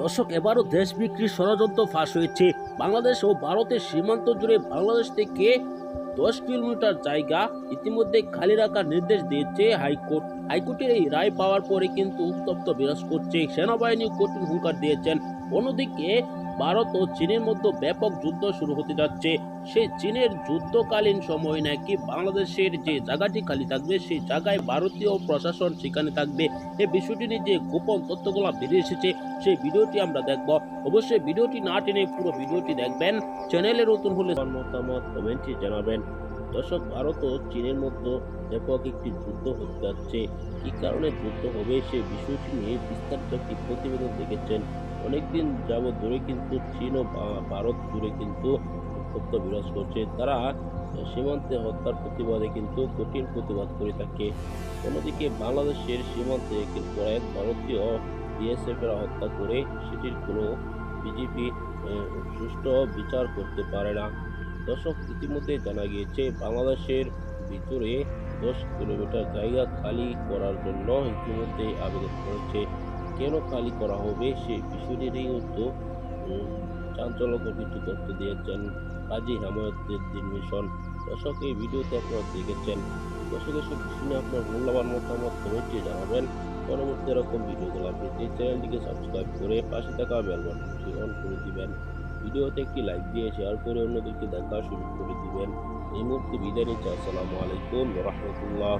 দর্শক এবারও দেশ বিক্রির ষড়যন্ত্র ফাঁস হয়েছে। বাংলাদেশ ও ভারতের সীমান্ত জুড়ে বাংলাদেশ থেকে দশ কিলোমিটার জায়গা ইতিমধ্যে খালি রাখার নির্দেশ দিয়েছে হাইকোর্ট। হাইকোর্টের এই রায় পাওয়ার পরে কিন্তু উত্তপ্ত বিরাজ করছে। সেনাবাহিনী কঠিন হুঙ্কার দিয়েছেন। অন্যদিকে ভারত ও চীনের মধ্যে ব্যাপক যুদ্ধ শুরু হতে যাচ্ছে। সে চীনের যুদ্ধকালীন সময় নাকি বাংলাদেশের যে জায়গাটি খালি থাকবে, সেই জায়গায় ভারতীয় প্রশাসন সেখানে থাকবে। এই বিষয়টি নিয়ে যে গোপন তথ্যগুলো বেরিয়ে এসেছে, সেই ভিডিওটি আমরা দেখব। অবশ্যই ভিডিওটি না টেনে পুরো ভিডিওটি দেখবেন। চ্যানেলের নতুন হলে মতামত কমেন্টে জানাবেন। দর্শক, ভারত ও চীনের মধ্যে ব্যাপক একটি যুদ্ধ হতে যাচ্ছে। কি কারণে যুদ্ধ হবে সে বিষয়টি নিয়ে বিস্তারিত একটি প্রতিবেদন দেখেছেন। অনেকদিন যাবৎ ধরে কিন্তু চীন ও ভারত জুড়ে কিন্তু উত্তপ্ত বিরাজ করছে। তারা সীমান্তে হত্যার প্রতিবাদে কিন্তু কঠিন প্রতিবাদ করে থাকে। অন্যদিকে বাংলাদেশের সীমান্তে কিন্তু এক ভারতীয় বিএসএফ এরা হত্যা করে, সেটির কোনো বিজেপি সুষ্ঠু বিচার করতে পারে না। দর্শক ইতিমধ্যে জানা গিয়েছে বাংলাদেশের ভিতরে দশ কিলোমিটার জায়গা খালি করার জন্য ইতিমধ্যে আবেদন করেছে। কেন খালি করা হবে সে বিষয়টি নিয়ে কিন্তু উম, চাঞ্চল্যকর কিছু তথ্য দিয়েছেন কাজী হেমায়তুদ্দিন মিশন। দর্শক এই ভিডিওতে আপনারা দেখেছেন দর্শক এসব বিষয় নিয়ে আপনার মূল্যবান মতামত কমেন্টে জানাবেন। পরবর্তী এরকম ভিডিওগুলো পেতে চ্যানেলটিকে সাবস্ক্রাইব করে পাশে থাকা বেল বাটনটি অন করে দিবেন। ভিডিওতে একটি লাইক দিয়ে শেয়ার করে অন্যদেরকে দেখা শুরু করে দিবেন। এই মুহূর্তে বিদায় নিচ্ছি। আসসালামু আলাইকুম রহমতুল্লাহ।